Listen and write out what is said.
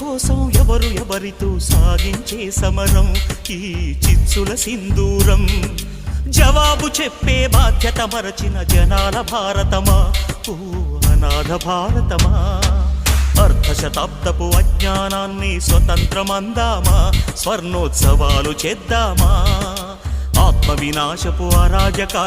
కోసం ఎవరు ఎవరితో సాగించే సమరం? ఈ చిచ్చుల సింధూరం. జవాబు చెప్పే బాధ్యత మరచిన జనాల భారతమా? ఓ అనాథ భారతమా? అర్ధశతాబ్దపు అజ్ఞానాన్ని స్వతంత్రమందామా? స్వర్ణోత్సవాలు చేద్దామా? ఆత్మ వినాశపు అరాజకాన్ని